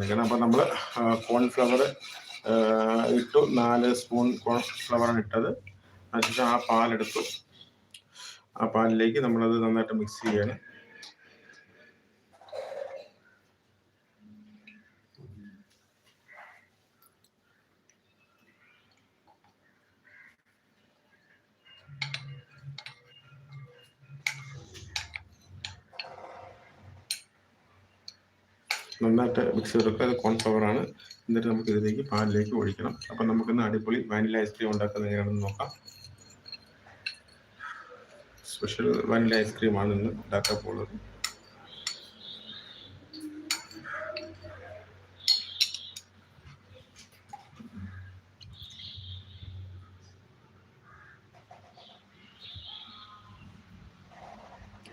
അപ്പോൾ നമ്മൾ കോൺഫ്ലവർ ഇട്ടു. നാല് സ്പൂൺ കോൺഫ്ലവറാണ് ഇട്ടത്. അതിനുശേഷം ആ പാലെടുത്തു. ആ പാലിലേക്ക് നമ്മളത് നന്നായിട്ട് മിക്സ് ചെയ്യണം. നന്നായിട്ട് മിക്സ് ചെയ്തെടുക്കുക അത് കോൺഫ്ലവർ ആണ്. എന്നിട്ട് നമുക്ക് ഇതിലേക്ക് പാലിലേക്ക് ഒഴിക്കണം. അപ്പം നമുക്കിന്ന് അടിപൊളി വാനില ഐസ്ക്രീം ഉണ്ടാക്കുന്നത് എങ്ങനെയാണെന്ന് നോക്കാം. സ്പെഷ്യൽ വാനില ഐസ്ക്രീമാണ് ഇന്ന് ഉണ്ടാക്കാൻ പോകുന്നത്.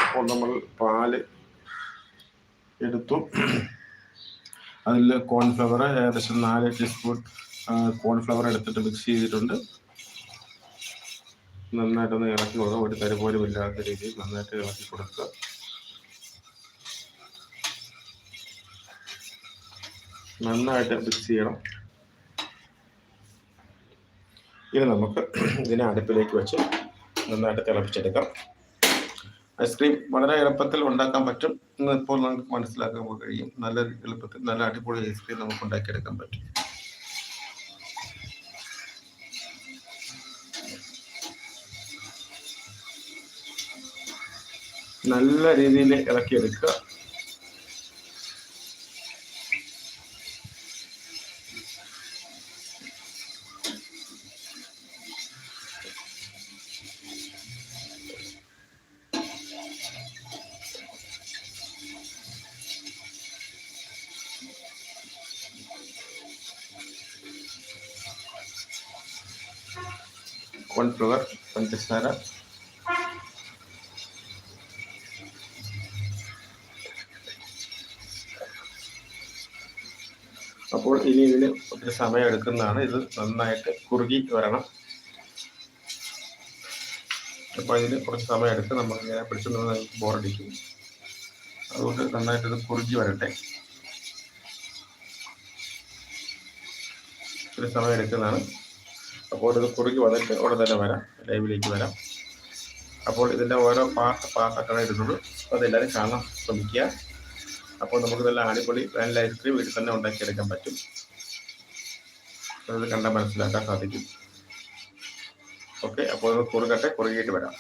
അപ്പോൾ നമ്മൾ പാൽ എടുത്തു. അതിൽ കോൺഫ്ലവർ ഏകദേശം നാല് ടീസ്പൂൺ കോൺഫ്ലവർ എടുത്തിട്ട് മിക്സ് ചെയ്തിട്ടുണ്ട്. നന്നായിട്ടൊന്ന് ഇളക്കി കൊടുക്കുക. ഒരു തരി പോലും ഇല്ലാത്ത രീതിയിൽ നന്നായിട്ട് ഇളക്കി കൊടുക്കുക. നന്നായിട്ട് മിക്സ് ചെയ്യണം. ഇനി നമുക്ക് ഇതിനെ അടുപ്പിലേക്ക് വെച്ച് നന്നായിട്ട് തിളപ്പിച്ചെടുക്കാം. ഐസ്ക്രീം വളരെ എളുപ്പത്തിൽ ഉണ്ടാക്കാൻ പറ്റും. എന്ന് ഇപ്പോൾ നമുക്ക് മനസ്സിലാക്കാൻ കഴിയും. നല്ല എളുപ്പത്തിൽ നല്ല അടിപൊളി ഐസ്ക്രീം നമുക്ക് ഉണ്ടാക്കിയെടുക്കാൻ പറ്റും. നല്ല രീതിയിൽ ഇളക്കിയെടുക്കുക. കോൺഫ്ലവർ പഞ്ചസാര അപ്പോൾ ഇനി ഇതിന് ഒത്തിരി സമയം എടുക്കുന്നതാണ്. ഇത് നന്നായിട്ട് കുറുകി വരണം. അപ്പോൾ ഇതിന് കുറച്ച് സമയം എടുത്ത് നമ്മൾ ഇങ്ങനെ പിടിച്ചുകൊണ്ട് ബോറടിക്കും. അതുകൊണ്ട് നന്നായിട്ട് ഇത് കുറുകി വരട്ടെ. ഒത്തിരി സമയം എടുക്കുന്നതാണ്. അപ്പോൾ ഇത് കുറുകി വന്നിട്ട് ഉടൻ തന്നെ വരാം. ലൈവിലേക്ക് വരാം. അപ്പോൾ ഇതിന്റെ ഓരോ പാർട്ട് പാർട്ടൊക്കെയാണ് ഇടുന്നത്. അപ്പോൾ അതെല്ലാവരും കാണാൻ ശ്രമിക്കുക. അപ്പോൾ നമുക്ക് നല്ല അടിപൊളി വാനില ഐസ്ക്രീം വീട്ടിൽ തന്നെ ഉണ്ടാക്കിയെടുക്കാൻ പറ്റും. അത് കണ്ടാൽ മനസ്സിലാക്കാൻ സാധിക്കും. ഓക്കെ അപ്പോൾ കുറുകട്ടെ കുറുകിയിട്ട് വരാം.